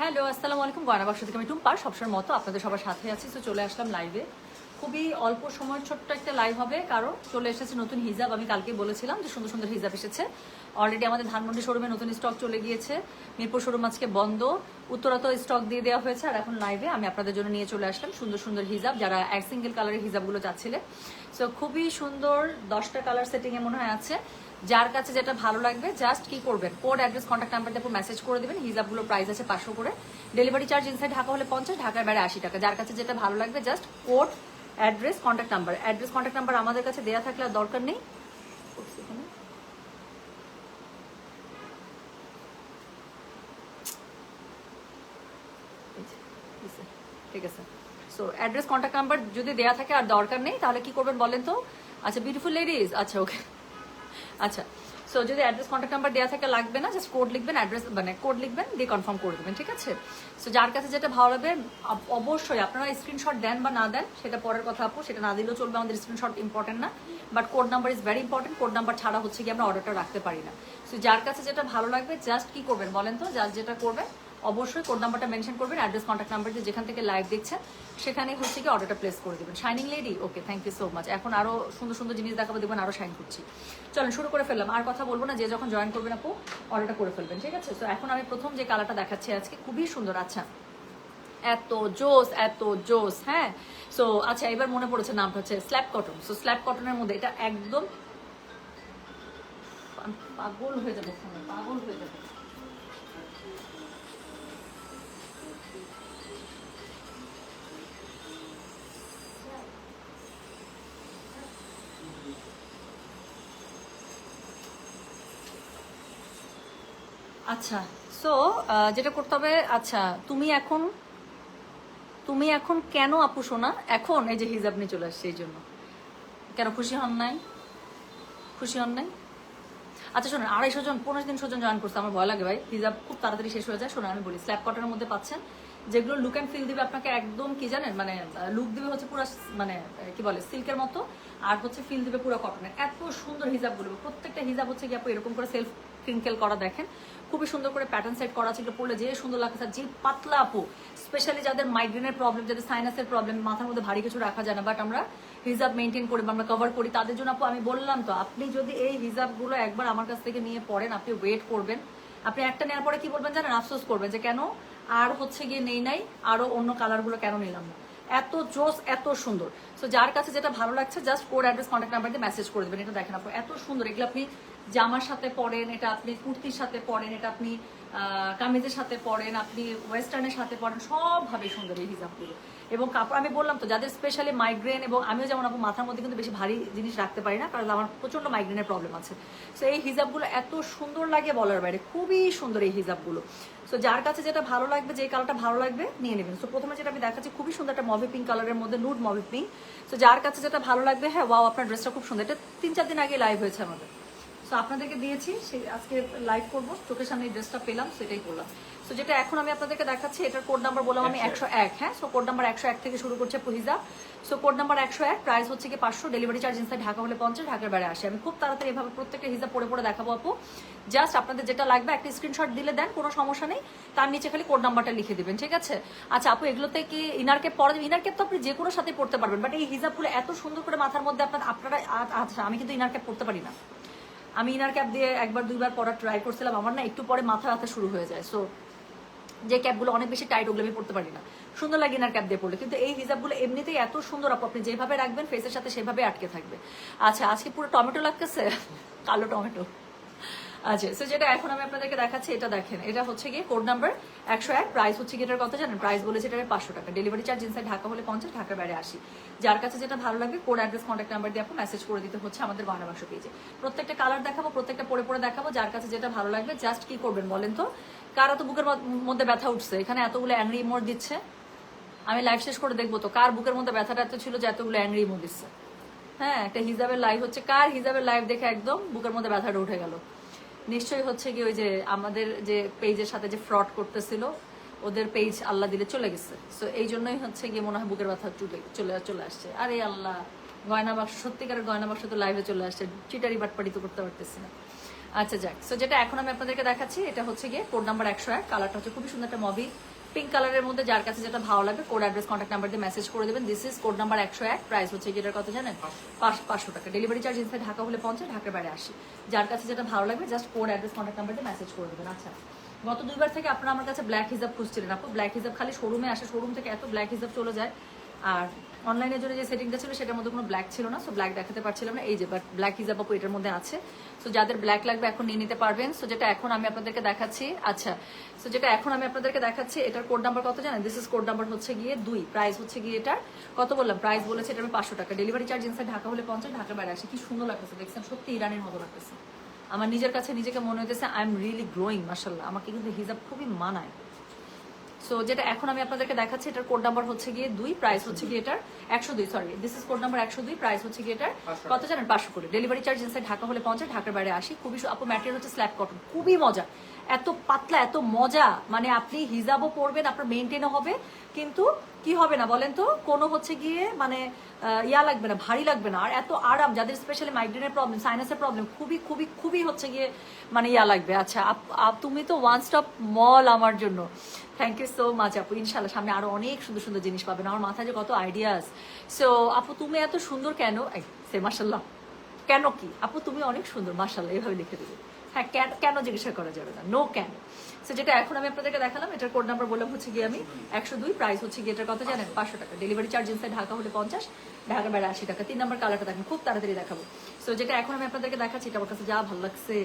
Hello, আসসালামু আলাইকুম। গয়না বাক্স থেকে আমি টুম্পা সবসময় মতো আপনাদের সবার সাথে আছি। তো চলে আসলাম লাইভে খুবই অল্প সময়ের ছোট্ট একটা লাইভ হবে, কারণ চলে এসেছে নতুন হিজাব। আমি কালকে বলেছিলাম যে সুন্দর সুন্দর হিজাব এসেছে। অলরেডি আমাদের ধানমন্ডি শোরুমে নতুন স্টক চলে গিয়েছে। মিরপুর শোরুম আজকে বন্ধ। উত্তরাত স্টক দিয়ে দেওয়া হয়েছে, আর এখন লাইভে আমি আপনাদের জন্য নিয়ে চলে আসলাম সুন্দর সুন্দর হিজাব, যারা এক সিঙ্গেল কালারের হিজাবগুলো চাচ্ছিলেন সো খুবই সুন্দর দশটা কালার সেটিংয়ে মনে হয় আছে। যার কাছে যেটা ভালো লাগবে জাস্ট কি করবেন? কোড অ্যাড্রেস কন্ট্যাক্ট নাম্বার দিয়ে মেসেজ করে দেবেন হিজাবগুলো প্রাইস আছে পাঁচশো করে। ডেলিভারি চার্জ ইনসাইড ঢাকা হলে পঞ্চাশ, ঢাকার বাইরে আশি টাকা। যার কাছে যেটা ভালো লাগবে just code address contact number address contact number আমাদের কাছে দেওয়া থাকলে আর দরকার নেই। ঠিক আছে। সো অ্যাড্রেস কন্ট্যাক্ট নাম্বার যদি দেয়া থাকে আর দরকার নেই, তাহলে কি করবেন বলেন তো? আচ্ছা বিউটিফুল লেডিজ আচ্ছা ওকে আচ্ছা সো যদি অ্যাড্রেস কন্ট্যাক্ট নাম্বার দেওয়া থাকে, লাগবে না জাস্ট কোড লিখবেন অ্যাড্রেস মানে কোড লিখবেন, দিয়ে কনফার্ম করে দেবেন, ঠিক আছে? সো যার কাছে যেটা ভালো লাগবে অবশ্যই আপনারা স্ক্রিনশট দেন বা না দেন, সেটা পরের কথা আপু, সেটা না দিলেও চলবে, আমাদের স্ক্রিনশট ইম্পর্টেন্ট না but code number is very important code number ছাড়া হচ্ছে কি আমরা অর্ডারটা রাখতে পারি না। সো যার কাছে যেটা ভালো লাগবে জাস্ট কি করবেন বলেন তো? জাস্ট যেটা করবেন অবশ্যই কোড নাম্বারটা মেনশন করবেন অ্যাড্রেস কন্ট্যাক্ট নাম্বার দিয়ে যেখান থেকে লাইভ দেখছেন, সেখানে হচ্ছে কি অর্ডারটা প্লেস করে দেবেন। Shining lady okay thank you so much এখন আরও সুন্দর সুন্দর জিনিস দেখাবো, দেখবেন আরও শাইন করছি। চলেন, শুরু করে ফেললাম। আর কথা বলব না, যে যখন জয়েন করবেন আপু অর্ডারটা করে ফেলবেন, ঠিক আছে? তো এখন আমি প্রথম যে কালারটা দেখাচ্ছি আজকে, খুবই সুন্দর আচ্ছা। এত জোস এত জোস হ্যাঁ? সো আচ্ছা এবার মনে পড়েছে নামটা হচ্ছে স্ল্যাব কটন সো স্ল্যাব কটনের মধ্যে এটা একদম, পাগল হয়ে যাব পাগল হয়ে যাব। আচ্ছা সো যেটা করতে হবে আচ্ছা তুমি এখন তুমি এখন কেন আপু শোনা এখন এই যে হিজাব নিয়ে চলে আসছে, এই জন্য। কেন খুশি হন নাই? খুশি হন নাই? আচ্ছা শোনেন, আড়াইশো জন, পনেরো দিন জন জয়েন করছে, আমার ভয় লাগে ভাই। হিজাব খুব তাড়াতাড়ি শেষ হয়ে যায়। শোনেন, আমি বলি স্ল্যাব কটনের মধ্যে পাচ্ছেন, যেগুলো লুক অ্যান্ড ফিল দিবে আপনাকে একদম কি জানেন মানে লুক দিবে হচ্ছে পুরো মানে কি বলে সিল্কের মতো, আর হচ্ছে ফিল দিবে পুরো কটনের এত সুন্দর হিজাবগুলো প্রত্যেকটা হিজাব হচ্ছে কি আপু এরকম করে সেলফ ক্রিঙ্কেল করা দেখেন। খুবই সুন্দর করে প্যাটার্ন সেট করা ছিল পড়লে যে সুন্দর লাগছে যে পাতলা আপু স্পেশালি যাদের মাইগ্রেনের প্রবলেম যাদের সাইনাসের প্রবলেম মাথার মধ্যে ভারী কিছু রাখা যায় না বাট আমরা হিজাব মেনটেন করি বা আমরা কভার করি, তাদের জন্য আপু আমি বললাম তো, আপনি যদি এই হিজাবগুলো একবার আমার কাছ থেকে নিয়ে পড়েন, আপনি ওয়েট করবেন। আপনি একটা নেওয়ার পরে কি বলবেন জানেন? আফসোস করবেন যে কেন আর হচ্ছে গিয়ে নেই নাই, আরও অন্য কালারগুলো কেন নিলাম না? এত জোস, এত সুন্দর। সো যার কাছে যেটা ভালো লাগছে just code address contact number দিয়ে মেসেজ করে দেবেন। এটা দেখেন আপু, এত সুন্দর। এগুলো আপনি জামার সাথে পরেন এটা আপনি কুর্তির সাথে পরেন এটা আপনি কামিজের সাথে পরেন আপনি ওয়েস্টার্নের সাথে পরেন সবভাবে সুন্দর এই হিজাবগুলো। এবং কাপড় আমি বললাম তো, যাদের স্পেশালি মাইগ্রেন এবং আমিও যেমন আপু, মাথার মধ্যে কিন্তু বেশি ভারী জিনিস রাখতে পারি না, কারণ আমার প্রচণ্ড মাইগ্রেনের প্রবলেম আছে। সো এই হিজাবগুলো এত সুন্দর লাগে বলার বাইরে, খুবই সুন্দর এই হিজাবগুলো। সো যার কাছে যেটা ভালো লাগবে, যে কালারটা ভালো লাগবে, নিয়ে নেবেন। সো প্রথমে যেটা আমি দেখাচ্ছি, খুবই সুন্দর একটা মভি পিঙ্ক কালারের মধ্যে নুড মভি পিঙ্ক সো যার কাছে যেটা ভালো লাগবে হ্যাঁ ওয়াও আপনার ড্রেসটা খুব সুন্দর। এটা তিন চার দিন আগে লাইভ হয়েছে আমাদের। সো আপনাদেরকে দিয়েছি সেই আজকে লাইভ করব। চোখের সামনে এই ড্রেসটা পেলাম সেটাই করলাম। সো যেটা এখন আমি আপনাদেরকে দেখাচ্ছি এটার কোড নাম্বার বললাম আমি একশো এক। হ্যাঁ? সো কোড নাম্বার একশো এক থেকে শুরু করছে পহিজা সো কোড নাম্বার একশো এক প্রাইস হচ্ছে কি পাঁচশো ডেলিভারি চার্জ ইনসাইড ঢাকা হলে পঞ্চাশ ঢাকার বাইরে আসে আমি খুব তাড়াতাড়ি এভাবে প্রত্যেকটা হিসাব পড়ে পড়ে দেখাবো আপু। জাস্ট আপনাদের যেটা লাগবে একটা স্ক্রিনশট দিলে দেন কোনো সমস্যা নেই। তার নিচে খালি কোড নাম্বারটা লিখে দিবেন ঠিক আছে? আচ্ছা আপু এগুলোতে কি ইনার ক্যাপ পরা ইনার ক্যাপ তো আপনি যে কোনো সাথে পড়তে পারবেন বাট এই হিজাবগুলো এত সুন্দর করে মাথার মধ্যে আপনার আপনারা আচ্ছা আমি কিন্তু ইনার ক্যাপ পড়তে পারি না। আমি ইনার ক্যাপ দিয়ে একবার, দুইবার পরা ট্রাই করছিলাম, আমার না একটু পরে মাথা ব্যথা শুরু হয়ে যায়। সো যে ক্যাপগুলো অনেক বেশি টাইট ওগুলো আমি পড়তে পারি না। সুন্দর লাগে ইনার ক্যাপ দিয়ে পড়লে কিন্তু এই হিজাবগুলো এমনিতেই এত সুন্দর আপ, আপনি যেভাবে রাখবেন ফেসের সাথে সেভাবে আটকে থাকবে। আচ্ছা আজকে পুরো টমেটো লাগতেছে? কালো টমেটো। আচ্ছা সো যেটা এখন আমি আপনাদেরকে দেখাচ্ছি, এটা দেখেন। এটা হচ্ছে গিয়ে কোড নাম্বার একশো এক প্রাইস হচ্ছে গিয়ে এটার কথা জানেন? প্রাইস বলেছে এটা পাঁচশো টাকা। ডেলিভারি চার্জ ইনসাইড ঢাকা হলে পঞ্চাশ, ঢাকার বাইরে আসি যার কাছে যেটা ভালো লাগবে কোড অ্যাড্রেস কন্ট্যাক্ট নাম্বার দিয়ে আপনি মেসেজ করে দিতে হচ্ছে আমাদের বাংলা বাক্স পেজে প্রত্যেকটা কালার দেখাবো, প্রত্যেকটা পরে পরে দেখাবো, যার কাছে যেটা ভালো লাগবে জাস্ট কি করবেন বলেন তো? কার এত বুকের মধ্যে ব্যথা উঠছে? এখানে এতগুলো অ্যাংরি মোড দিচ্ছে। আমি লাইভ শেষ করে দেখব তো, কার বুকের মধ্যে ব্যথাটা এত ছিল যে এতগুলো অ্যাংরি মোড দিচ্ছে? হ্যাঁ একটা হিজাবের লাইভ হচ্ছে, কার হিজাবের লাইভ দেখে একদম বুকের মধ্যে ব্যথাটা উঠে গেল? নিশ্চয়ই হচ্ছে কি ওই যে আমাদের যে পেজের সাথে যে ফ্রড করতেছিল, ওদের পেজ আল্লাহ দিলে চলে গেছে। সো এই জন্যই হচ্ছে গিয়ে মনে হয় বুকের ব্যথা চলে চলে চলে আসছে। আরে আল্লাহ, গয়না বাক্স, সত্যিকারের গয়না বাক্স তো লাইভে চলে আসছে চিটারি বাটপাটি তো করতে পারতেছি না। আচ্ছা যাক। সো যেটা এখন আমি আপনাদেরকে দেখাচ্ছি, এটা হচ্ছে গিয়ে কোড নাম্বার একশো এক কালারটা হচ্ছে খুবই সুন্দর একটা মবি। পিঙ্ক কালারের মধ্যে যার কাছে যেটা ভালো লাগবে কোড অ্যাড্রেস কন্ট্যাক্ট নাম্বার দিয়ে মেসেজ করে দেবেন। দিস ইজ কোড নাম্বার একশো এক প্রাইস হচ্ছে যেটার কথা জানেন? পাঁচ- পাঁচশো টাকা। ডেলিভারি চার্জ ইনসাইড ঢাকা হলে পঞ্চাশ ঢাকার বাইরে আসি। যার কাছে যেটা ভালো লাগবে just code address contact number দিয়ে মেসেজ করে দেবেন। আচ্ছা গত দুইবার থেকে আপনারা আমার কাছে ব্ল্যাক হিজাব খুঁজছিলেন। আপু ব্ল্যাক হিজাব খালি শোরুমে আসে শোরুম থেকে এত ব্ল্যাক হিজাব চলে যায়। আর অনলাইনের জন্য যে সেটিংটা ছিল, সেটার মধ্যে কোনো ব্ল্যাক ছিল না সো ব্ল্যাক দেখাতে পারছিলাম না। এই যে বাট ব্ল্যাক হিজাব এটার মধ্যে আছে। সো যাদের ব্ল্যাক লাগবে এখন নিয়ে নিতে পারবেন। সো যেটা এখন আমি আপনাদেরকে দেখাচ্ছি আচ্ছা। সো যেটা এখন আমি আপনাদেরকে দেখাচ্ছি, এটার কোড নাম্বার কত জানেন? দিস ইজ কোড নাম্বার হচ্ছে গিয়ে দুই প্রাইস হচ্ছে গিয়ে এটার কত বললাম? প্রাইস বলেছে এটা আমি পাঁচশো টাকা। ডেলিভারি চার্জ ইনসাইড ঢাকা হলে পঞ্চাশ ঢাকার বাইরে আসে। কি সুন্দর লাগতেছে, দেখছেন? সত্যি ইরানের মতো লাগতেছে। আমার নিজের কাছে নিজেকে মনে হইতেছে আই এম রিয়েলি গ্রোয়িং মার্শাল্লাহ আমাকে কিন্তু হিজাব খুবই মানায়। সো যেটা এখন আমি আপনাদেরকে দেখাচ্ছি এটার কোড নাম্বার হচ্ছে গিয়ে দুই প্রাইস হচ্ছে গিয়ে এটার একশো দুই sorry this is code number একশো দুই প্রাইস হচ্ছে গিয়ে এটার কত জানেন? পাঁচশো করে ডেলিভারি চার্জ ইনসাইড ঢাকা হলে পঞ্চাশ ঢাকার বাইরে আসি। খুবই আপু ম্যাটেরিয়াল হচ্ছে স্ল্যাব কটন খুবই মজা। এত পাতলা এত মজা। মানে আপনি হিজাবও পরবেন আপনার মেনটেনও হবে। কিন্তু কি হবে না বলেন তো? কোনো হচ্ছে গিয়ে মানে ইয়া লাগবে না ভারী লাগবে না। আর এত আরাম যাদের স্পেশালি মাইগ্রেনের প্রবলেম সাইনাসের প্রবলেম খুবই খুবই খুবই হচ্ছে গিয়ে মানে ইয়া লাগবে। আচ্ছা তুমি তো ওয়ান স্টপ মল আমার জন্য। থ্যাংক ইউ সো মাচ আপু। ইনশাল্লাহ সামনে আরও অনেক সুন্দর সুন্দর জিনিস পাবেন। আমার মাথায় যে কত আইডিয়াস সো আপু, তুমি এত সুন্দর কেন? সে মাসাল্লাহ কেন কি? আপু, তুমি অনেক সুন্দর মাসাল্লাহ এভাবে লিখে দেবে। হ্যাঁ কেন কেন জিজ্ঞাসা করা যাবে না? নো কেন? সো যেটা এখন আমি আপনাদেরকে দেখালাম, এটার কোড নাম্বার বললাম হচ্ছে গিয়ে আমি একশো দুই প্রাইস হচ্ছে গিয়ে এটার কথা জানেন? পাঁচশো টাকা। ডেলিভারি চার্জ ইনসাইড ঢাকা হলে পঞ্চাশ ঢাকা বাইরে আশি টাকা। তিন নাম্বার কালারটা দেখেন, খুব তাড়াতাড়ি দেখাবো। সো যেটা এখন আমি আপনাদেরকে দেখাচ্ছি, এটা আমার কাছে যা ভালো লাগছে।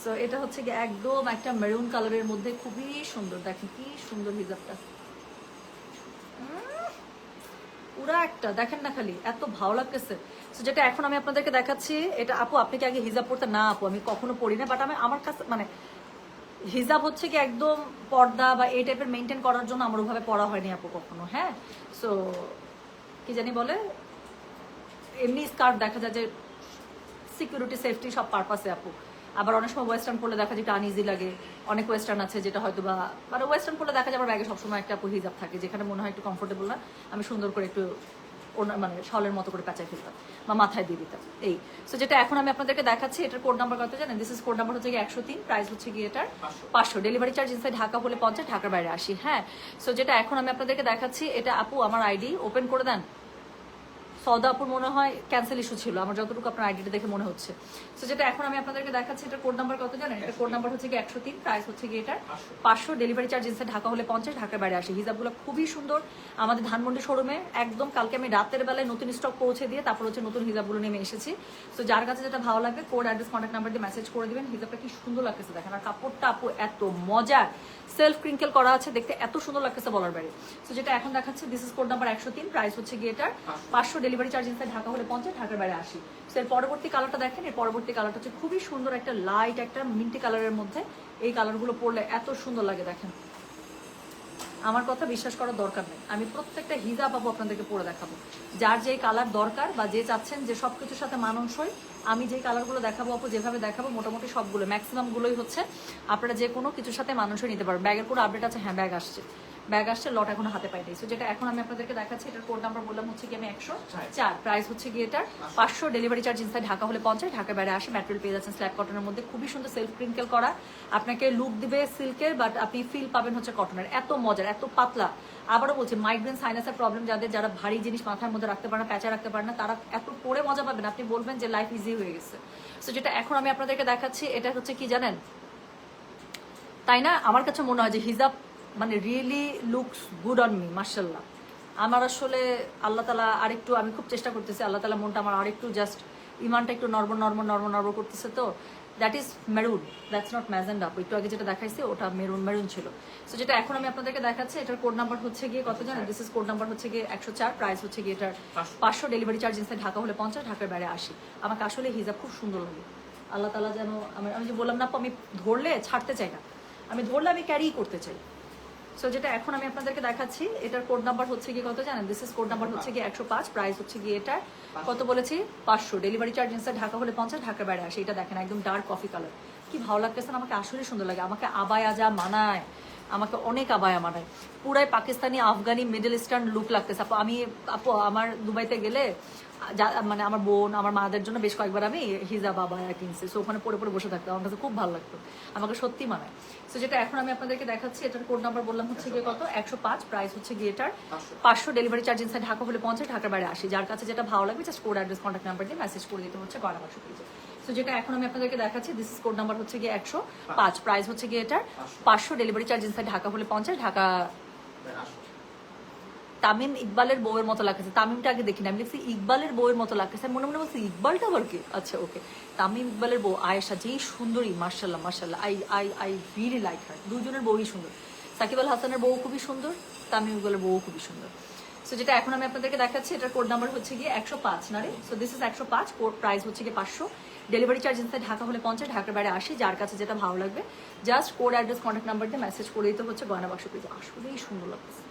সো এটা হচ্ছে গিয়ে একদম একটা মেরুন কালারের মধ্যে খুবই সুন্দর। দেখেন কি সুন্দর হিজাবটা। পুরা একটা। দেখেন না খালি এত ভালো লাগতেছে। So, যেটা এখন আমি আপনাদেরকে দেখাচ্ছি এটা আপু আপনি কি আগে হিজাব পড়তে? না আপু আমি কখনো পড়ি না বাট আমি আমার কাছে মানে হিজাব হচ্ছে কি একদম পর্দা বা এই টাইপের মেনটেন করার জন্য আমার ওভাবে পড়া হয়নি আপু কখনো হ্যাঁ? সো কি জানি বলে এমনি স্কার্ট দেখা যায় যে সিকিউরিটি সেফটি সব পারপাসে আপু। আবার অনেক সময় ওয়েস্টার্ন পরলে দেখা যায় একটু আনইজি লাগে। অনেক ওয়েস্টার্ন আছে যেটা হয়তো বা মানে ওয়েস্টার্ন পরলে দেখা যায় আমার ব্যাগে সবসময় একটা হিজাব থাকে যেখানে মনে হয় একটু কমফোর্টেবল না। আমি সুন্দর করে একটু ওনা- মানে শলের মতো করে পেঁচাই ফেলতাম বা মাথায় দিয়ে দিতাম এই। সো যেটা এখন আমি আপনাদেরকে দেখাচ্ছি এটার কোড নাম্বার কত জানেন? দিস ইজ কোড নাম্বার হচ্ছে গিয়ে একশো তিন প্রাইস হচ্ছে গিয়ে এটার পাঁচশো। ডেলিভারি চার্জ ইনসাইড ঢাকা হলে পঞ্চাশ ঢাকার বাইরে আসি হ্যাঁ। সো যেটা এখন আমি আপনাদেরকে দেখাচ্ছি এটা আপু আমার আইডি ওপেন করে দেন। সৌদাপুর মনে হয় ক্যান্সেল ইস্যু ছিল। আমার যতটুকু আপনার আইডিটা দেখে মনে হচ্ছে। তো যেটা এখন আমি আপনাদেরকে দেখাচ্ছি এটা কোড নাম্বার কত জানেন? এটা কোড নাম্বার হচ্ছে কি একশো তিন প্রাইস হচ্ছে কি এটা পাঁচশো। ডেলিভারি চার্জ ইনসাইড ঢাকা হলে পঞ্চাশ, ঢাকার বাইরে আসে হিসাবগুলো খুবই সুন্দর। আমাদের ধানমন্ডি শোরুমে একদম কালকে আমি রাতের বেলায় নতুন স্টক পৌঁছে দিয়ে তারপর হচ্ছে নতুন হিসাবগুলো নেমে এসেছি। তো যার কাছে যেটা ভালো লাগবে কোড অ্যাড্রেস কন্ট্যাক্ট নাম্বার দিয়ে মেসেজ করে দিবেন। হিসাবটা কি সুন্দর লাগতেছে দেখেন। আর কাপড়টা আপু এত মজার। সেলফ ক্রিঙ্কেল করা আছে দেখতে এত সুন্দর লাগতেছে বলার বাইরে। তো যেটা এখন দেখাচ্ছে দিস ইজ কোড নাম্বার একশো তিন প্রাইস হচ্ছে গিয়ে এটার পাঁচশো। ডেলিভারি চার্জ ইনসাইড ঢাকা হলে পঞ্চাশ, ঢাকার বাইরে আসি তো এর পরবর্তী কালারটা দেখেন, এর পরবর্তী কালারটা হচ্ছে খুবই সুন্দর একটা লাইট একটা মিন্টি কালারের মধ্যে এই কালারগুলো পরলে এত সুন্দর লাগে, দেখেন। আমার কথা বিশ্বাস করার দরকার নেই। আমি প্রত্যেকটা হিজাব আপু আপনাদেরকে পরে দেখাবো। যার যে কালার দরকার বা যে চাচ্ছেন যে সব কিছুর সাথে মানানসই, আমি যে কালারগুলো দেখাবো আপু, যেভাবে দেখাবো মোটামুটি সবগুলো। ম্যাক্সিমামগুলোই হচ্ছে আপনারা যে কোনো কিছুর সাথে মানানসই নিতে পারবেন। ব্যাগের কোনো আপডেট আছে? হ্যাঁ ব্যাগ আসছে। ব্যাগ আসছে লট এখন হাতে পাইনি সো যেটা এখন আমি আপনাদেরকে দেখাচ্ছি এটার কোড নাম্বার বললাম হচ্ছে কি আমি একশো চার। প্রাইস হচ্ছে গিয়ে এটার পাঁচশো ডেলিভারি চার্জ ইনসাইড ঢাকা হলে পঞ্চাশ ঢাকার বাইরে আসে ম্যাটেরিয়াল পেয়ে যাচ্ছেন স্ল্যাব কটনের মধ্যে। খুবই সুন্দর সেলফ প্রিঙ্কেল করা। আপনাকে লুক দিবে সিল্কের বাট আপনি ফিল পাবেন হচ্ছে কটনের এত মজার এত পাতলা। আবারও বলছি মাইগ্রেন সাইনাসের প্রবলেম যাদের যারা ভারী জিনিস মাথার মধ্যে রাখতে পারে না প্যাঁচা রাখতে পারে না তারা এত পরে মজা পাবেন। আপনি বলবেন যে লাইফ ইজি হয়ে গেছে। সো যেটা এখন আমি আপনাদেরকে দেখাচ্ছি এটা হচ্ছে কি জানেন? তাই না? আমার কাছে মনে হয় যে হিজাব মানে really looks good on me মার্শাল্লাহ আমার আসলে আল্লাহ তালা আরেকটু আমি খুব চেষ্টা করতেছি আল্লাহ তালা মনটা আমার আরেকটু জাস্ট ইমানটা একটু নর্ম নর্ম নর্ম নর্ম করতেছে তো। That is maroon that's not magenta up একটু আগে যেটা দেখাইছে ওটা মেরুন মেরুন ছিল। সো যেটা এখন আমি আপনাদেরকে দেখাচ্ছি এটার কোড নাম্বার হচ্ছে গিয়ে কত জানেন? দিস ইজ কোড নাম্বার হচ্ছে গিয়ে একশো চার প্রাইস হচ্ছে গিয়ে এটার পাঁচশো। ডেলিভারি চার্জ ইনসাইড ঢাকা হলে পঞ্চাশ ঢাকার বাইরে আসি আমাকে আসলে হিজাব খুব সুন্দর লাগে। আল্লাহ তালা যেন আমি আমি যে বললাম না আমি ধরলে ছাড়তে চাই না। আমি ধরলে আমি ক্যারি করতে চাই। সো যেটা এখন আমি আপনাদেরকে দেখাচ্ছি, এটার কোড নাম্বার হচ্ছে কি কত জানেন? দিস ইজ কোড নাম্বার হচ্ছে কি একশো পাঁচ প্রাইস হচ্ছে গিয়ে এটা কত বলেছি? পাঁচশো। ডেলিভারি চার্জ ইনসাইড ঢাকা হলে পঞ্চাশ, ঢাকা বাইরে আসে। এটা দেখেন, একদম ডার্ক কফি কালার কি ভালো লাগতেছে না? আমাকে আসলে সুন্দর লাগে। আমাকে আবায় আজা মানায়। আমাকে অনেক আবায়া মানায় পুরাই Pakistani, Afghani, middle eastern look লাগতেছে। আপু, আমি, আপু, আমার দুবাইতে গেলে মানে আমার বোন, আমার মাদের জন্য বেশ কয়েকবার আমি হিজাব আবায়া কিনছি। সো ওখানে পরে পরে বসে থাকতাম। আমার কাছে খুব ভালো লাগতো। আমাকে সত্যি মানায়। সো যেটা এখন আমি আপনাদেরকে দেখাচ্ছি, এটার কোড নাম্বার বললাম হচ্ছে গিয়ে কত? একশো পাঁচ প্রাইস হচ্ছে গিয়ে এটার পাঁচশো ডেলিভারি চার্জ ইনসাইড ঢাকা হলে পঞ্চাশ ঢাকার বাইরে আসি। যার কাছে যেটা ভালো লাগবে just code address contact number দিয়ে মেসেজ করে দিতে হচ্ছে গড়া বাক্স পেজে সো যেটা এখন আমি আপনাদেরকে দেখাচ্ছি দিস কোড নাম্বার হচ্ছে গিয়ে একশো পাঁচ। প্রাইস হচ্ছে গিয়ে এটার পাঁচশো ডেলিভারি চার্জ ইনসাইড ঢাকা হলে পঞ্চাশ, ঢাকা তামিম ইকবালের বউয়ের মতো লাগতেছে। তামিমটা আগে দেখিনি, আমি লিখছি ইকবালের বউয়ের মতো লাগতেছে। মনে মনে বলছি, ইকবালটা আবার কি? আচ্ছা ওকে তামিম ইকবালের বউ আয়েশা, যেই সুন্দরী মার্শাল্লাহ মার্শাল্লাহ I I I really like her দুজনের বউই সুন্দর। সাকিব আল হাসানের বউ খুবই সুন্দর, তামিম ইকবালের বউ খুবই সুন্দর। সো যেটা এখন আমি আপনাদেরকে দেখাচ্ছি, এটার কোড নাম্বার হচ্ছে গিয়ে একশো পাঁচ না রে সো দিস ইস একশো পাঁচ প্রাইস হচ্ছে গিয়ে পাঁচশো। ডেলিভারি চার্জ ইনসাইড ঢাকা হলে পঞ্চাশ, ঢাকার বাইরে আসি যার কাছে যেটা ভালো লাগবে। Just code address contact number দিয়ে মেসেজ করে দিতে হচ্ছে, গয়না বাক্স পেজে আসলেই সুন্দর লাগতেছে।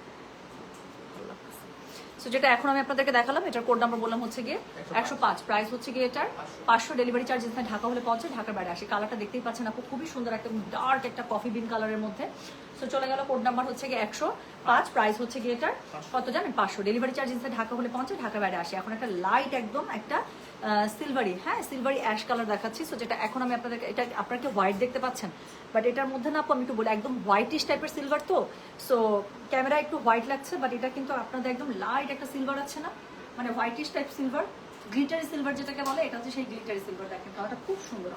সো যেটা এখন আমি আপনাদেরকে দেখালাম, এটার কোড নাম্বার বললাম হচ্ছে গিয়ে একশো পাঁচ। প্রাইস হচ্ছে গিয়ে এটার পাঁচশো ডেলিভারি চার্জ ইনসাইড ঢাকা হলে পৌঁছে ঢাকার বাইরে আসে কালারটা দেখতেই পাচ্ছেন আপু, খুবই সুন্দর একটা ডার্ক একটা কফি বিন কালারের মধ্যে। সো চলে গেল কোড নাম্বার হচ্ছে গিয়ে একশো পাঁচ। প্রাইস হচ্ছে গিয়ে এটার কত জানেন? পাঁচশো। ডেলিভারি চার্জ ইনসাইড ঢাকা হলে পৌঁছে ঢাকার বাইরে আসে এখন একটা লাইট একদম একটা সিলভারি হ্যাঁ সিলভারি অ্যাশ কালার দেখাচ্ছি। সো যেটা এখন আমি আপনাদেরকে এটা আপনারা কি হোয়াইট দেখতে পাচ্ছেন বাট এটার মধ্যে না আপু আমি একটু বলি একদম হোয়াইটিশ টাইপের সিলভার তো। সো ক্যামেরা একটু হোয়াইট লাগছে বাট এটা কিন্তু আপনাদের একদম লাইট একটা সিলভার আছে না? মানে whitish type silver glittery silver যেটাকে বলে এটা হচ্ছে সেই গ্লিটারি সিলভার দেখেন কালারটা খুব সুন্দর।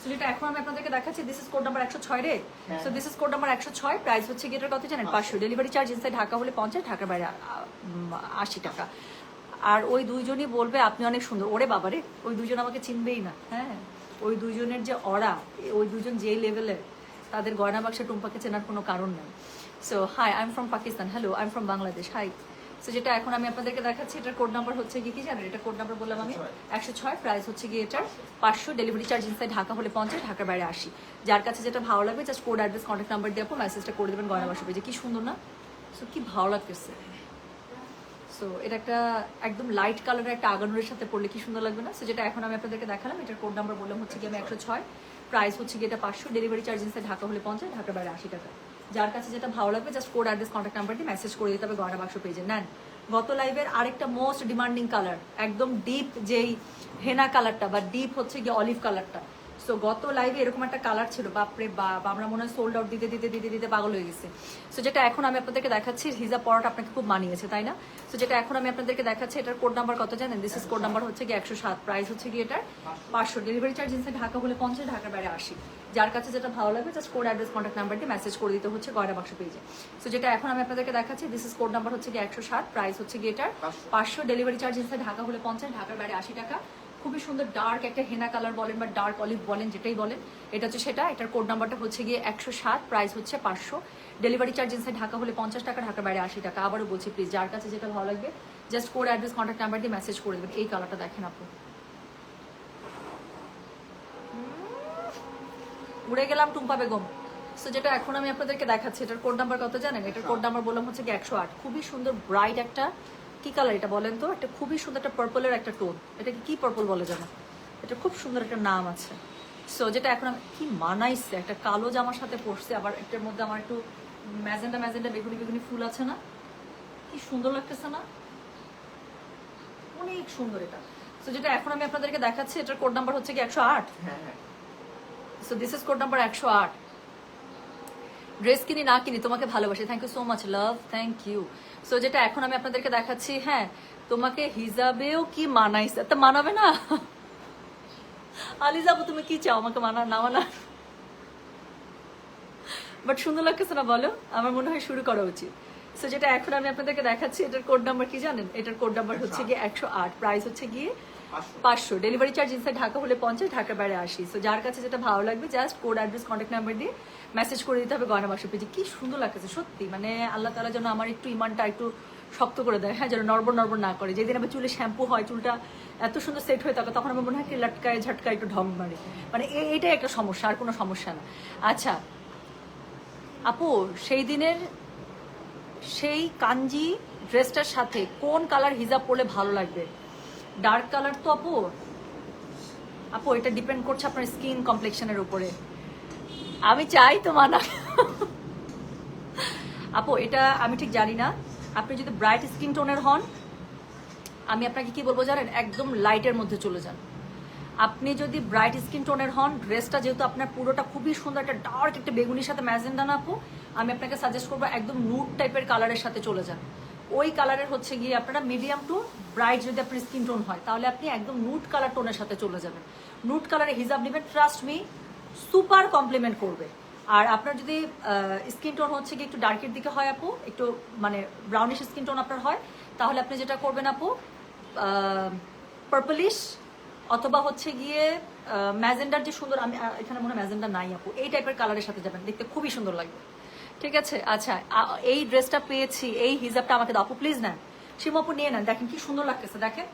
সো যেটা এখন আমি আপনাদেরকে দেখাচ্ছি দিস কোড নাম্বার একশো ছয় রে। সো দিস কোড নাম্বার একশো ছয় প্রাইস হচ্ছে গেটের কত জানেন পাঁচশো। ডেলিভারি চার্জ ইনসাইড ঢাকা হলে পঞ্চাশ ঢাকার বাইরে আশি টাকা। আর ওই দুইজনই বলবে, আপনি অনেক সুন্দর। ওরে বাবারে, ওই দুজন আমাকে চিনবেই না হ্যাঁ? ওই দুজনের যে অরা, ওই দুজন যে লেভেলের তাদের গয়না বাক্সে টুম্পাকে চেনার কোনো কারণ নেই। So hi I am from Pakistan hello I am from Bangladesh hi so যেটা এখন আমি আপনাদেরকে দেখাচ্ছি, এটার কোড নাম্বার হচ্ছে কি কি জানেন? এটা কোড নাম্বার বললাম আমি, একশো ছয় প্রাইস হচ্ছে গিয়ে এটার পাঁচশো ডেলিভারি চার্জ ইনসাইড ঢাকা হলে পঞ্চাশ, ঢাকার বাইরে আসি যার কাছে যেটা ভালো লাগবে just code address contact number দিয়ে মেসেজটা করে দেবেন গয়না বাক্স পেজে কি সুন্দর না? সো কি ভালো লাগতেছে। সো এটা একটা একদম লাইট কালারের একটা আগানোর সাথে পড়লে কি সুন্দর লাগবে না? সো যেটা এখন আমি আপনাদেরকে দেখালাম, এটার কোড নাম্বার বললাম হচ্ছে কি আমি একশো ছয় প্রাইস হচ্ছে কি এটা পাঁচশো ডেলিভারি চার্জ ইনসাইড ঢাকা হলে পঞ্চাশ, ঢাকার বাইরে আশি টাকা। যার কাছে যেটা ভালো লাগবে just code address contact number দিয়ে মেসেজ করে দিতে হবে, গয়না বাক্স পেজে নেন, গত লাইভের আরেকটা মোস্ট ডিমান্ডিং কালার একদম ডিপ যেই হেনা কালারটা বা ডিপ হচ্ছে গিয়ে অলিভ কালারটা সো গত লাইভে এরকম একটা কালার ছিল। বাপরে বাপ আমরা মনে হয় সোল্ড আউট দিতে দিতে দিতে দিতে পাগল হয়ে গেছে। সো যেটা এখন আমি আপনাদেরকে দেখাচ্ছি হিজা পরাটা আপনাকে খুব মানিয়েছে তাই না? সো যেটা এখন আমি আপনাদেরকে দেখাচ্ছি এটার কোড নাম্বার কত জানেন? দিস ইস কোড নাম্বার হচ্ছে কি একশো সাত প্রাইস হচ্ছে কি এটার পাঁচশো। ডেলিভারি চার্জ ইনসে ঢাকা হলে পঞ্চাশ ঢাকার বাইরে আসি যার কাছে যেটা ভালো লাগবে just code address contact number দিয়ে মেসেজ করে দিতে হচ্ছে গয়না বাক্স পেজে সো যেটা এখন আমি আপনাদেরকে দেখাচ্ছি দিস ইস কোড নাম্বার হচ্ছে কি একশো সাত প্রাইস হচ্ছে কি এটার পাঁচশো। ডেলিভারি চার্জ ইনসে ঢাকা হলে পঞ্চাশ ঢাকার বাইরে আশি টাকা। খুবই সুন্দর ডার্ক একটা হেনা কালার বলেন বা ডার্ক অলিভ বলেন, যেটাই বলেন, এটা হচ্ছে সেটা। এটার কোড নাম্বারটা হচ্ছে গিয়ে একশো সাত প্রাইস হচ্ছে পাঁচশো। ডেলিভারি চার্জ ঢাকা হলে পঞ্চাশ টাকা, ঢাকার বাইরে আশি টাকা। আবারও বলছি প্লিজ যার কাছে যেটা ভালো লাগবে just code address contact number দিয়ে মেসেজ করে দেবেন। এই কালারটা দেখেন আপনি উড়ে গেলাম টুম্পা বেগম। সো যেটা এখন আমি আপনাদেরকে দেখাচ্ছি, এটার কোড নাম্বার কত জানেন? এটার কোড নাম্বার বললাম হচ্ছে কি একশো আট। খুবই সুন্দর ব্রাইট একটা কি কালার এটা বলেন তো? একটা খুবই সুন্দর একটা পার্পলের একটা টোন এটাকে কি পার্পল বলে জানো? এটা খুব সুন্দর একটা নাম আছে। সো যেটা এখন আমি কি মানাইছে? একটা কালো জামার সাথে পরছে আবার এটার মধ্যে আমার একটু ম্যাজেন্ডা ম্যাজেন্ডা বেগুনি বেগুনি ফুল আছে না? কি সুন্দর লাগতেছে না? অনেক সুন্দর এটা। সো যেটা এখন আমি আপনাদেরকে দেখাচ্ছি এটার কোড নাম্বার হচ্ছে কি একশো আট? হ্যাঁ so this is code number একশো আট। ড্রেস কিনি না কিনি তোমাকে ভালোবাসি। Thank you so much love thank you so যেটা এখন আমি আপনাদেরকে দেখাচ্ছি হ্যাঁ তোমাকে হিজাবেও কি মানাইছে? তা মানাবে না? আলি যাব তুমি কি চাও? আমাকে মানা না মানা বাট সুন্দর লাগতেছে না বলো? আমার মনে হয় শুরু করা উচিত। সো যেটা এখন আমি আপনাদেরকে দেখাচ্ছি এটার কোড নাম্বার কি জানেন? এটার কোড নাম্বার হচ্ছে গিয়ে একশো আট। প্রাইস হচ্ছে গিয়ে পাঁচশো। ডেলিভারি চার্জ ইনসাইড ঢাকা হলে পঞ্চাশ, ঢাকার বাইরে আসি সো যার কাছে যেটা ভালো লাগবে just code address contact number দিয়ে মেসেজ করে দিতে হবে গয়না বাক্স পেজে। কি সুন্দর লাগতেছে, সত্যি। মানে আল্লাহ তালা যেন আমার একটু ইমানটা একটু শক্ত করে দেয় হ্যাঁ যেন নড়বড় নড়বড় না করে। যেদিন আমার চুলে শ্যাম্পু হয়, চুলটা এত সুন্দর সেট হয়ে থাকে, তখন আমার মনে হয় কি লাটকায়, ঝটকায় একটু ঢং মারে। মানে এ- এটাই একটা সমস্যা, আর কোনো সমস্যা না। আচ্ছা আপু, সেই দিনের সেই কাঞ্জি ড্রেসটার সাথে কোন কালার হিজাব পরলে ভালো লাগবে? ডার্ক কালার তো আপু। আপু, এটা ডিপেন্ড করছে আপনার স্কিন কমপ্লেকশনের উপরে। আমি চাই তো মানা আপু, এটা আমি ঠিক জানি না। আপনি যদি ব্রাইট স্কিন টোনের হন, আমি আপনাকে কি বলব জানেন? একদম লাইটের মধ্যে চলে যান। আপনি যদি ব্রাইট স্কিন টোনের হন ড্রেসটা যেহেতু আপনার পুরোটা খুবই সুন্দর, একটা ডার্ক একটা বেগুনির সাথে ম্যাজেন্ডা না আপু, আমি আপনাকে সাজেস্ট করব একদম নুট টাইপের কালারের সাথে চলে যান। ওই কালারের হচ্ছে গিয়ে আপনারা মিডিয়াম টু ব্রাইট যদি আপনার স্কিন টোন হয়, তাহলে আপনি একদম নুট কালার টোনের সাথে চলে যাবেন। নুট কালারে হিজাব নেবেন ট্রাস্ট মি সুপার কমপ্লিমেন্ট করবে। আর আপনার যদি স্কিন টোন হচ্ছে কি একটু ডার্কের দিকে হয় আপু, একটু মানে ব্রাউনিশ স্কিন টোন আপনার হয়, তাহলে আপনি যেটা করবেন আপু পার্পলিশ অথবা হচ্ছে গিয়ে ম্যাজেন্ডার যে সুন্দর, আমি এখানে মনে হয় ম্যাজেন্ডার নাই আপু, এই টাইপের কালারের সাথে যাবেন, দেখতে খুবই সুন্দর লাগবে। ঠিক আছে? আচ্ছা এই ড্রেসটা পেয়েছি, এই হিজাবটা আমাকে দাও। প্লিজ নেন। সীমাপুর নিয়ে নেন। দেখেন, কি সুন্দর লাগতেছে, দেখেন।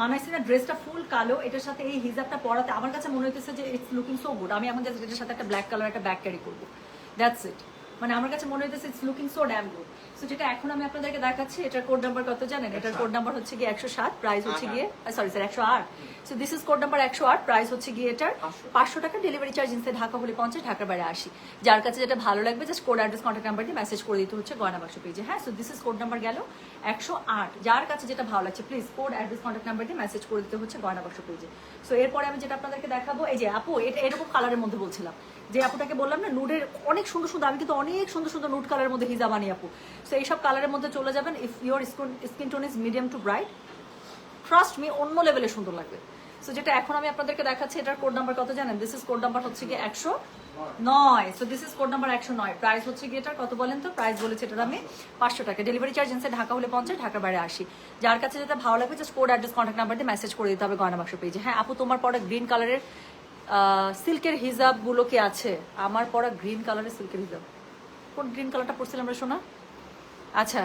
মানাইছি না, ড্রেসটা ফুল কালো, এটার সাথে এই হিজাবটা পরাতে আমার কাছে মনে হইতেছে যে ইটস লুকিং সো গুড আমি এখন এটার সাথে একটা ব্ল্যাক কালার একটা ব্যাগ ক্যারি করব। দ্যাটস ইট মানে আমার কাছে মনে হইতেছে it's looking so damn good so যেটা এখন আমি আপনাদেরকে দেখাচ্ছি এটার কোড নাম্বার কত জানেন? এটার কোড নাম্বার হচ্ছে গিয়ে একশো সাত প্রাইস হচ্ছে গিয়ে সরি স্যার একশো আট। So this is code number একশো আট প্রাইস হচ্ছে গিয়ে এটার পাঁচশো। টাকা ডেলিভারি চার্জ ইনসে ঢাকা হলে পঞ্চাশ ঢাকার বাইরে আসি যার কাছে যেটা ভালো লাগবে just code address contact number দিয়ে মেসেজ করে দিতে হচ্ছে গয়না বাক্স পেজে হ্যাঁ so this is code number গেল একশো আট। যার কাছে যেটা ভালো লাগছে please code address contact number দিয়ে মেসেজ করে দিতে হচ্ছে গয়না বাক্স পেজে সো এরপরে আমি যেটা আপনাদেরকে দেখাবো এই যে আপু এটা এরকম কালারের মধ্যে বলছিলাম। যে আপুটাকে বললাম না নুডের অনেক সুন্দর সুন্দর, আমি কিন্তু অনেক সুন্দর সুন্দর নুড কালারের মধ্যে হিজাব আনি আপু। সো এইসব কালারের মধ্যে চলে যাবেন। If your skin tone is medium to bright trust me অন্য লেভেলে সুন্দর লাগবে। সো যেটা এখন আমি আপনাদেরকে দেখাচ্ছি, এটার কোড নাম্বার কত জানেন? দিস ইজ কোড নাম্বার হচ্ছে গিয়ে একশো নয়। So this is code number একশো নয়। প্রাইস হচ্ছে গিয়ে এটার কত বলেন তো? প্রাইস বলেছে এটার আমি পাঁচশো টাকা। ডেলিভারি চার্জ এনসে ঢাকা হলে পঞ্চাশ ঢাকার বাইরে আসি যার কাছে যেটা ভালো লাগবে just code address contact number দিয়ে মেসেজ করে দিতে হবে গয়না বাক্স পেজে হ্যাঁ আপু, তোমার পরে গ্রিন কালারের সিল্কের হিজাবগুলো কি আছে? আমার পরা গ্রিন কালারের সিল্কের হিজাব। কোন গ্রিন কালারটা পড়ছিলাম রে শোনা আচ্ছা।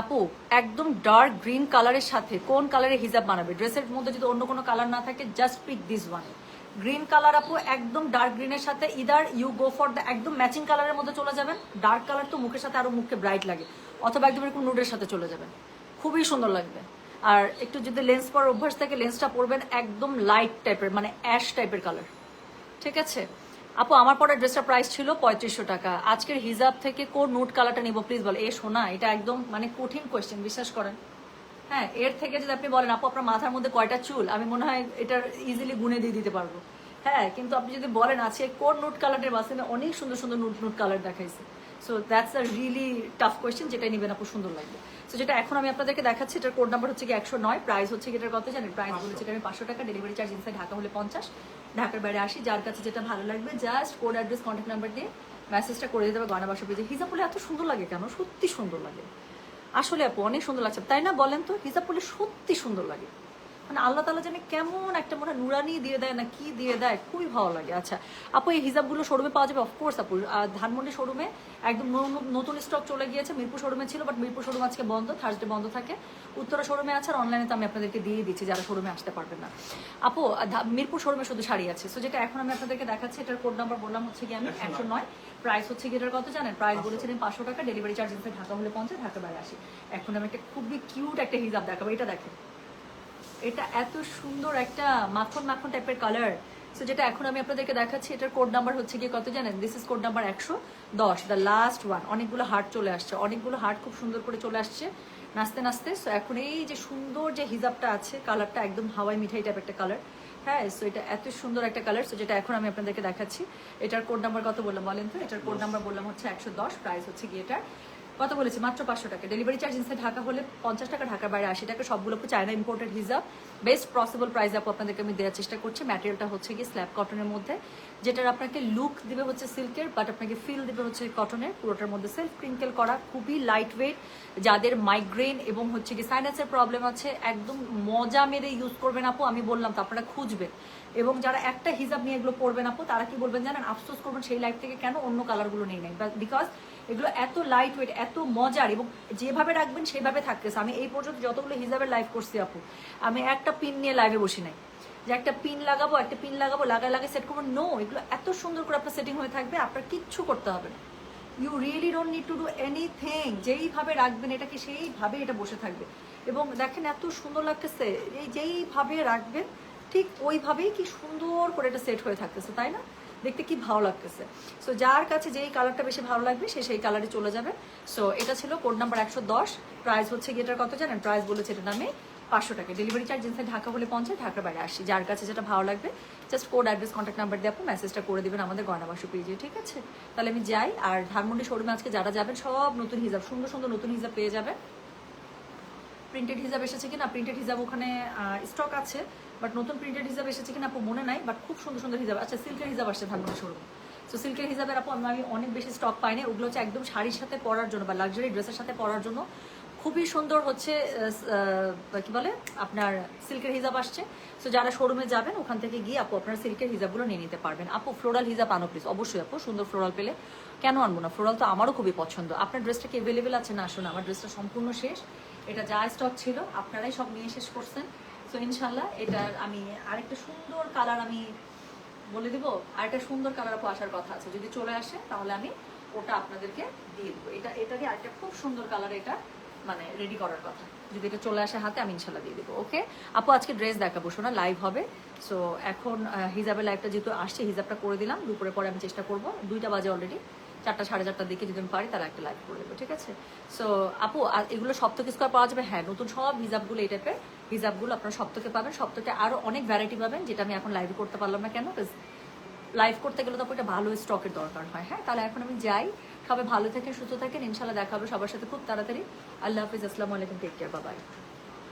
আপু, একদম ডার্ক গ্রিন কালারের সাথে কোন কালারের হিজাব বানাবে? ড্রেসের মধ্যে যদি অন্য কোনো কালার না থাকে just pick this one green colour আপু, একদম ডার্ক গ্রিনের সাথে either you go for the একদম ম্যাচিং কালারের মধ্যে চলে যাবেন। ডার্ক কালার তো মুখের সাথে আরও মুখকে ব্রাইট লাগে, অথবা একদম এরকম নুডের সাথে চলে যাবেন। খুবই সুন্দর লাগবে। আর একটু যদি লেন্স পরার অভ্যাস থাকে লেন্সটা পরবেন একদম লাইট টাইপের মানে অ্যাশ টাইপের কালার ঠিক আছে? আপু, আমার পরে ড্রেসটার প্রাইস ছিল পঁয়ত্রিশশো টাকা। আজকের হিজাব থেকে কোন নোট কালারটা নিবো প্লিজ বল? এ শোনা এটা একদম মানে কঠিন কোয়েশ্চেন বিশ্বাস করেন। হ্যাঁ এর থেকে যদি আপনি বলেন, আপু, আপনার মাথার মধ্যে কয়টা চুল? আমি মনে হয় এটার ইজিলি গুনে দিয়ে দিতে পারব। হ্যাঁ কিন্তু আপনি যদি বলেন আছে কোন নোট কালারের বাসে অনেক সুন্দর সুন্দর নোট নোট কালার দেখাইছে। So that's a really tough question যেটা নিবেন আপু, সুন্দর লাগবে। সো যেটা এখন আমি আপনাদেরকে দেখাচ্ছি এটার কোড নাম্বার হচ্ছে কি একশো নয়। প্রাইস হচ্ছে কি এটার কত জানেন? প্রাইস বলেছে এটা আমি পাঁচশো টাকা ডেলিভারি চার্জ ইনসাইড ঢাকা হলে পঞ্চাশ। ঢাকার বাইরে আসি যার কাছে যেটা ভালো লাগবে just code address contact number দিয়ে মেসেজটা করে দিতে হবে গয়না বাসা পেজে হিজাব বলে এত সুন্দর লাগে কেন? সত্যি সুন্দর লাগে। আসলে আপু অনেক সুন্দর লাগছে। তাই না বলেন তো? হিজাব পরলে সত্যি সুন্দর লাগে। মানে আল্লাহ তালা জানে কেমন একটা মনে হয় নুরানি দিয়ে দেয় না কি দিয়ে দেয় খুবই ভালো লাগে। আচ্ছা আপু এই হিজাবগুলো শোরুমে পাওয়া যাবে? অফকোর্স আপু। ধানমন্ডি শোরুমে একদম নতুন স্টক চলে গিয়েছে। মিরপুর শোরুমে ছিল বাট মিরপুর শোরুম আজকে বন্ধ থার্সডে বন্ধ থাকে। উত্তরা শোরুমে আছে আর অনলাইনে তো আমি আপনাদেরকে দিয়ে দিচ্ছি যারা শোরুমে আসতে পারবেন না। আপু মিরপুর শোরুমে শুধু শাড়ি আছে। সো যেটা এখন আমি আপনাদেরকে দেখাচ্ছি এটার কোড নাম্বার বললাম হচ্ছে কি আমি একশো নয়। প্রাইস হচ্ছে কি এটার কত জানেন? প্রাইস বলেছিলেন পাঁচশো টাকা ডেলিভারি চার্জ ঢাকা হলে পঞ্চাশ ঢাকা বাইরে আসি এখন আমি একটা খুবই কিউট একটা হিজাব দেখাবো। এটা দেখেন। এটা এত সুন্দর একটা মাখন মাখন টাইপের কালার সো যেটা এখন আমি আপনাদেরকে দেখাচ্ছি এটার কোড নাম্বার হচ্ছে গিয়ে কত জানেন? দিস ইজ কোড নাম্বার একশো দশ দ্য লাস্ট ওয়ান অনেকগুলো হার্ট চলে আসছে অনেকগুলো হার্ট খুব সুন্দর করে চলে আসছে নাচতে নাচতে সো এখন এই যে সুন্দর যে হিজাবটা আছে কালারটা একদম হাওয়াই মিঠাই টাইপ একটা কালার হ্যাঁ সো এটা এত সুন্দর একটা কালার সো যেটা এখন আমি আপনাদেরকে দেখাচ্ছি এটার কোড নাম্বার কত বললাম বলেন তো? এটার কোড নাম্বার বললাম হচ্ছে একশো দশ প্রাইস হচ্ছে গিয়ে এটার কত বলেছি, মাত্র পাঁচশো টাকা। ডেলিভারি চার্জ ইনসাইড ঢাকা হলে পঞ্চাশ টাকা ঢাকার বাইরে আশি টাকা, সবগুলো চায়না ইম্পোর্টেড হিসাব বেস্ট পসিবল প্রাইস আপ আপনাদেরকে আমি দেওয়ার চেষ্টা করছি। ম্যাটেরিয়ালটা হচ্ছে কি স্ল্যাব কটনের মধ্যে। যেটার আপনাকে লুক দিবে হচ্ছে সিল্কের বাট আপনাকে ফিল দিবে হচ্ছে কটনের পুরোটার মধ্যে সেলফ ক্রিঙ্কেল করা, খুবই লাইট ওয়েট যাদের মাইগ্রেন এবং হচ্ছে কি সাইনাসের প্রবলেম আছে, একদম মজা মেরে ইউজ করবেন আপু, আমি বললাম তো আপনারা খুঁজবেন। এবং যারা একটা হিসাব নিয়ে এগুলো পড়বেন আপু, তারা কি বলবেন জানেন, আফসোস করবেন সেই লাইফ থেকে কেন অন্য কালারগুলো নেই নাই। বিকজ এগুলো এত লাইট ওয়েট এত মজার এবং যেভাবে রাখবেন সেভাবে থাকতেছে। আমি এই পর্যন্ত যতগুলো হিসাবের লাইভ করছি আপু, আমি একটা পিন নিয়ে লাইভে বসি নাই। যে একটা পিন লাগাবো, একটা পিন লাগাবো লাগাই লাগাই সেট করব নো এগুলো এত সুন্দর করে আপনার সেটিং হয়ে থাকবে, আপনার কিচ্ছু করতে হবে না। You really don't need to do anything যেইভাবে রাখবেন এটাকে সেইভাবে এটা বসে থাকবে। এবং দেখেন এত সুন্দর লাগতেছে, এই যেইভাবে রাখবেন, ঠিক ওইভাবেই কি সুন্দর করে এটা সেট হয়ে থাকতেছে, তাই না? দেখতে কি ভালো লাগতেছে। সো যার কাছে যেই কালারটা বেশি ভালো লাগবে, সে সেই কালারে চলে যাবে। সো এটা ছিল কোড নাম্বার একশো দশ। প্রাইস হচ্ছে গিয়ে এটার কত জানেন? প্রাইস বলেছে এটার নামে পাঁচশো টাকা। ডেলিভারি চার্জ জিনিসের ঢাকা হলে পৌঁছায় ঢাকার বাইরে আসি। যার কাছে যেটা ভালো লাগবে just code address contact number দিয়ে আপনি মেসেজটা করে দেবেন আমাদের গয়নাবাসু পেজে ঠিক আছে? তাহলে আমি যাই, আর ধানমন্ডি শোরুমে আজকে যারা যাবেন, সব নতুন হিসাব সুন্দর সুন্দর নতুন হিসাব পেয়ে যাবে প্রিন্টেড হিসাব এসেছে কিনা? প্রিন্টেড হিসাব ওখানে স্টক আছে। বাট নতুন প্রিন্টেড হিসাব এসেছে কিনা আপু মনে নাই বাট খুব সুন্দর সুন্দর হিসাব আচ্ছা সিল্কের হিসাব আসছে ধানমন্ডি শোরুম তো সিল্কের হিসাবের আপু আমি অনেক বেশি স্টক পাই পাইনি ওগুলো হচ্ছে একদম শাড়ির সাথে পরার জন্য বা লাক্সারি ড্রেসের সাথে পরার জন্য। খুবই সুন্দর হচ্ছে কি বলে, আপনার সিল্কের হিজাব আসছে। তো যারা শোরুমে যাবেন, ওখান থেকে গিয়ে আপু আপনার সিল্কের হিজাবগুলো নিয়ে নিতে পারবেন। আপু ফ্লোরাল হিজাব আনো প্লিজ অবশ্যই আপু, সুন্দর ফ্লোরাল পেলে। কেন আনব না? ফ্লোরাল তো আমারও খুবই পছন্দ। আপনার ড্রেসটা কি অ্যাভেলেবেল আছে? না আসুন আমার ড্রেসটা সম্পূর্ণ শেষ। এটা যা স্টক ছিল, আপনারাই সব নিয়ে শেষ করছেন। তো ইনশাল্লাহ এটার আমি আরেকটা সুন্দর কালার আমি বলে দিব। আরেকটা সুন্দর কালার আপু আসার কথা আছে। যদি চলে আসে, তাহলে আমি ওটা আপনাদেরকে দিয়ে দেবো। এটা এটারই আরেকটা খুব সুন্দর কালার এটা মানে রেডি করার কথা। যদি এটা চলে আসে হাতে, আমি ইনশাল্লাহ দিয়ে দেবো ওকে আপু, আজকে ড্রেস দেখাবো, শোনা লাইভ হবে। সো এখন হিজাবের লাইভটা যেহেতু আসছে, হিজাবটা করে দিলাম। দুপুরে পরে আমি চেষ্টা করব। দুইটা বাজে অলরেডি চারটা, সাড়ে চারটার দিকে যদি আমি পারি, তাহলে একটা লাইভ করে দেবো, ঠিক আছে? সো আপু এগুলো সপ্তকে স্কোয়ার পাওয়া যাবে? হ্যাঁ নতুন সব হিজাবগুলো এই টাইপের হিজাবগুলো আপনারা সপ্তকে পাবেন। সপ্তকে আরও অনেক ভ্যারাইটি পাবেন, যেটা আমি এখন লাইভ করতে পারলাম না কেন লাইভ করতে গেলে তো আপু একটা ভালো স্টকের দরকার হয় হ্যাঁ? তাহলে এখন আমি যাই, সবাই ভালো থাকেন, সুস্থ থাকেন ইনশাল্লাহ দেখা হবে সবার সাথে খুব তাড়াতাড়ি। আল্লাহ হাফিজ, আসসালামু আলাইকুম টেক কেয়ার বাবাই